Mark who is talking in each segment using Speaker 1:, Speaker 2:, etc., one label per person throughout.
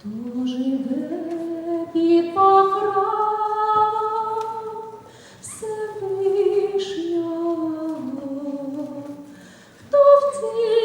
Speaker 1: Хто живе під покровом Всевишнього, хто в тіні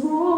Speaker 1: flor.